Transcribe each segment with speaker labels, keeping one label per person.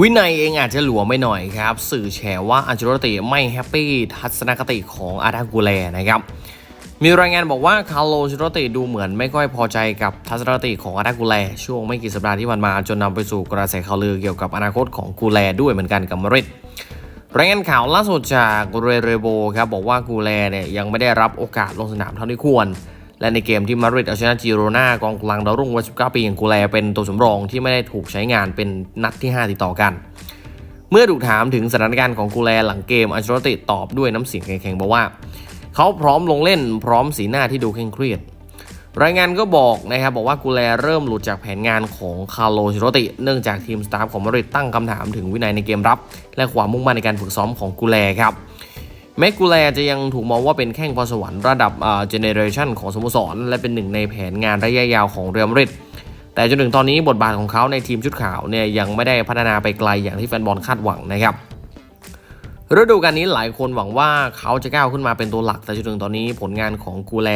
Speaker 1: วินัยเองอาจจะหลวมไม่หน่อยครับ สื่อแฉว่าอันเจโรติไม่แฮปปี้ทัศนคติของอาดากูแลนะครับ มีรายงานบอกว่าคาร์โลอันเชโรติดูเหมือนไม่ค่อยพอใจกับทัศนคติของอาดากูแล ช่วงไม่กี่สัปดาห์ที่ผ่านมาจนนำไปสู่กระแสข่าวลือเกี่ยวกับอนาคตของกูแลด้วยเหมือนกันกับมาริดรายงานข่าวล่าสุดจากเรเรโบครับบอกว่ากูแลเนี่ยยังไม่ได้รับโอกาสลงสนามเท่าที่ควร และในเกมที่มาดริดเอาชนะจิโรนากองกลางดาวรุ่งวัย19ปีอย่างกูแลเป็นตัวสำรองที่ไม่ได้ถูกใช้งานเป็นนัดที่ 5 ติดต่อกัน เมื่อถูกถามถึงสถานการณ์ของกูแลหลังเกมอัลเชโรติตอบด้วยน้ำเสียงแข็งๆบอกว่า เขาพร้อมลงเล่นพร้อมสีหน้าที่ดูเคร่งเครียดรายงานก็บอกนะครับบอกว่ากูแลเริ่มหลุดจากแผนงานของคาร์โลชิโรติ เนื่องจากทีมสตาฟของมาริดตั้งคำถามถึงวินัยในเกมรับ และความมุ่งมั่นในการฝึกซ้อมของกูแลครับ แม้กูแลจะยังถูกมองว่าเป็นแข้งพรสวรรค์ระดับเจเนเรชันของสโมสร และเป็นหนึ่งในแผนงานระยะยาวของเรอัลมาดริดแต่จนถึงตอนนี้บทบาทของเขาในทีมชุดขาวเนี่ยยังไม่ได้พัฒนาไปไกลอย่างที่แฟนบอลคาดหวังนะครับฤดูกาลนี้หลายคนหวังว่าเขาจะก้าวขึ้นมาเป็นตัวหลัก แต่จนถึงตอนนี้ผลงานของกูแล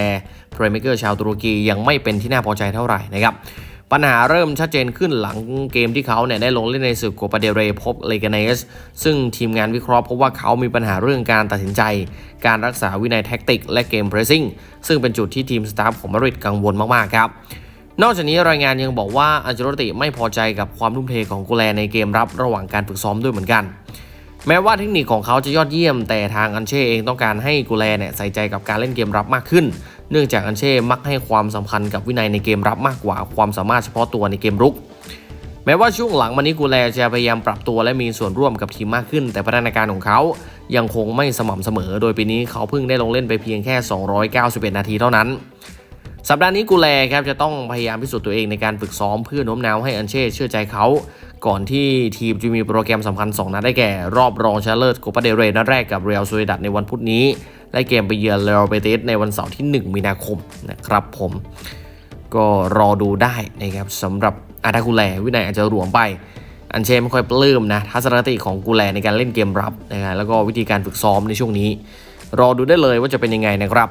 Speaker 1: เพรมิเกอร์ชาวตุรกียังไม่เป็นที่น่าพอใจเท่าไหร่นะครับ ปัญหาเริ่มชัดเจนขึ้นหลังเกมที่เขาเนี่ยได้ลงเล่นในศึกโกปาเดเรพบเลกาเนสซึ่งทีมงานวิเคราะห์พบว่าเขามีปัญหาเรื่องการตัดสินใจ การรักษาวินัยแท็กติก และเกมเพรสซิ่งซึ่งเป็นจุดที่ทีมสตาฟของมาริดกังวลมากๆครับนอกจากนี้รายงานยังบอกว่าอัลเจโรติไม่พอใจกับความทุ่มเทของกูแลในเกมรับระหว่างการฝึกซ้อมด้วยเหมือนกัน แม้ว่าเทคนิคของเขาจะยอดเยี่ยม แต่ทางอันเช่เองต้องการให้กูแลเนี่ยใส่ใจกับการเล่นเกมรับมากขึ้น เนื่องจากอันเช่มักให้ความสำคัญกับวินัยในเกมรับมากกว่าความสามารถเฉพาะตัวในเกมรุก แม้ว่าช่วงหลังมานี้กูแลจะพยายามปรับตัวและมีส่วนร่วมกับทีมมากขึ้น แต่พัฒนาการของเขายังคงไม่สม่ำเสมอ โดยปีนี้เขาเพิ่งได้ลงเล่นไปเพียงแค่ 291 นาทีเท่านั้นสัปดาห์นี้กูแลครับจะต้องพยายามพิสูจน์ตัวเองในการฝึกซ้อมเพื่อโน้มน้าวให้อันเช่เชื่อใจเขา ก่อนที่ทีมจะมีโปรแกรมสำคัญ 2 นัดได้แก่ รอบรองชนะเลิศโคปาเดเรนัดแรกกับเรอัลซูเอดัดในวันพุธนี้ ไล่เกมไปเยือนเรอัลเบติสในวันเสาร์ที่ 1 มีนาคมนะครับผมก็รอดูได้นะครับสำหรับอาตากูแลวินัยอาจจะหลวมไป อันเช่ไม่ค่อยปลื้มนะทัศนคติของกูแลในการเล่นเกมรับนะฮะแล้วก็วิธีการฝึกซ้อมในช่วงนี้ รอดูได้เลยว่าจะเป็นยังไงนะครับ